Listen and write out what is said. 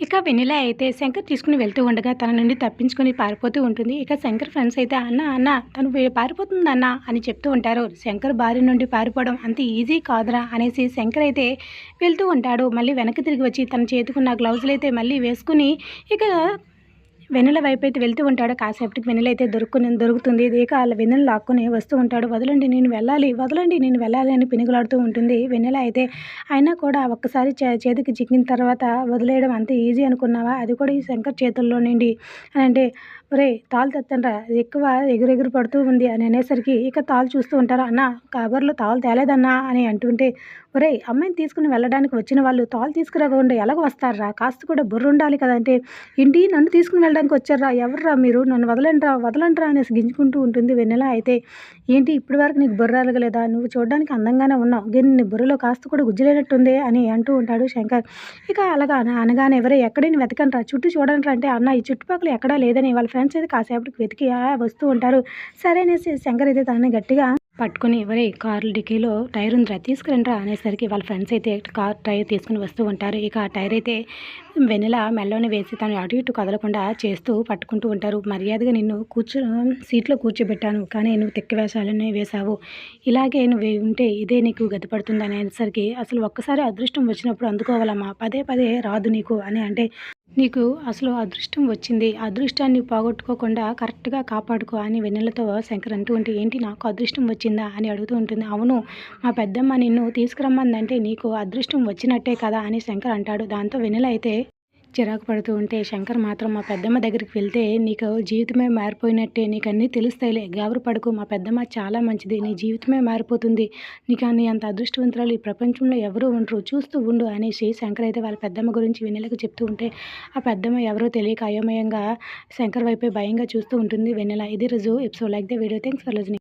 ఇక వెన్నెల అయితే శంకర్ తీసుకుని వెళ్తూ ఉండగా తన నుండి తప్పించుకుని పారిపోతూ ఉంటుంది. ఇక శంకర్ ఫ్రెండ్స్ అయితే అన్న అన్న తను పారిపోతుంది అన్న అని చెప్తూ ఉంటారు. శంకర్ భార్య నుండి పారిపోవడం అంత ఈజీ కాదురా అనేసి శంకర్ అయితే వెళ్తూ ఉంటాడు. మళ్ళీ వెనక్కి తిరిగి వచ్చి తన చేతుకున్న గ్లౌజులు అయితే మళ్ళీ వేసుకుని ఇక వెన్నెల వైపు అయితే వెళ్తూ ఉంటాడు. కాసేపటికి వెన్నెల అయితే దొరుకుని దొరుకుతుంది. ఇక వాళ్ళ వెన్నెల లాక్కుని వస్తూ ఉంటాడు. వదలండి నేను వెళ్ళాలి. వదలండి నేను వెళ్ళాలి అని పెనుగులాడుతూ ఉంటుంది. వెన్నెల అయితే అయినా కూడా ఒక్కసారి చే చేతికి చిక్కిన తర్వాత వదిలేయడం అంత ఈజీ అనుకున్నావా? అది కూడా ఈ శంకర్ చేతుల్లో నుండి. అని అంటే ఒరే తాలు తెత్తండ్రా. అది ఎక్కువ ఎగురెగురు పడుతూ ఉంది అని అనేసరికి ఇక తాలు చూస్తూ ఉంటారు? అన్న కబర్లో తాలు తేలేదన్నా అని అంటుంటే ఒరే అమ్మాయిని తీసుకుని వెళ్ళడానికి వచ్చిన వాళ్ళు తాలు తీసుకురాకుండా ఎలాగ వస్తారా కాస్త కూడా బుర్ర ఉండాలి కదంటే ఇంటి నన్ను తీసుకుని వెళ్ళడానికి వచ్చారా ఎవర్రా మీరు? నన్ను వదలండిరా వదలండిరా అనేసి గింజుకుంటూ ఉంటుంది వెన్నెల. అయితే ఏంటి ఇప్పటి వరకు నీకు బుర్ర అరగలేదా? నువ్వు చూడడానికి అందంగానే ఉన్నావు. గిన్ని నీ బుర్రలో కాస్త కూడా గుజ్జులేనట్టుంది అని అంటూ ఉంటాడు శంకర్. ఇక అలాగా అనగానే ఎవరే ఎక్కడైనా వెతకండి రా చుట్టూ చూడండి రా అంటే అన్న ఈ చుట్టుపక్కల ఎక్కడా లేదని వాళ్ళ ఫ్రెండ్స్ అయితే కాసేపటికి వెతికి వస్తూ ఉంటారు. సరే అనేసి శంకర్ అయితే తనని గట్టిగా పట్టుకుని ఎవరే కారు డిక్కీలో టైర్ ఉందిరా తీసుకురండిరా అనేసరికి వాళ్ళ ఫ్రెండ్స్ అయితే కార్ టైర్ తీసుకుని వస్తూ ఉంటారు. ఇక ఆ టైర్ అయితే వెన్నెల మెల్లోనే వేసి తను అటు ఇటు కదలకుండా చేస్తూ పట్టుకుంటూ ఉంటారు. మర్యాదగా నిన్ను కూర్చో సీట్లో కూర్చోబెట్టాను కానీ నువ్వు తెక్క వేషాలనే వేశావు. ఇలాగే నువ్వు ఉంటే ఇదే నీకు గతిపడుతుంది అనేసరికి అసలు ఒక్కసారి అదృష్టం వచ్చినప్పుడు అందుకోవాలమ్మా పదే పదే రాదు నీకు అని అంటే నీకు అసలు అదృష్టం వచ్చింది. అదృష్టాన్ని పోగొట్టుకోకుండా కరెక్ట్గా కాపాడుకో అని వెన్నెలతో శంకర్ అంటూ ఉంటే ఏంటి నాకు అదృష్టం వచ్చిందా? అని అడుగుతూ ఉంటుంది. అవును మా పెద్దమ్మ నిన్ను తీసుకురమ్మందంటే నీకు అదృష్టం వచ్చినట్టే కదా? అని శంకర్ అంటాడు. దాంతో వెన్నెల అయితే చిరాకు పడుతూ ఉంటే శంకర్ మాత్రం మా పెద్దమ్మ దగ్గరికి వెళ్తే నీకు జీవితమే మారిపోయినట్టే నీకు అన్నీ తెలుస్తాయిలే. గాబరు పడుకు మా పెద్దమ్మ చాలా మంచిది. నీ జీవితమే మారిపోతుంది. నీకు అన్ని అంత అదృష్టవంతురాలు ఈ ప్రపంచంలో ఎవరూ ఉండరు. చూస్తూ ఉండు అనేసి శంకర్ అయితే వాళ్ళ పెద్దమ్మ గురించి వెన్నెలకు చెప్తూ ఉంటే ఆ పెద్దమ్మ ఎవరో తెలియక అయోమయంగా శంకర్ వైపే భయంగా చూస్తూ ఉంటుంది వెన్నెల. ఇది రోజు episode. Like the video. Thanks for listening.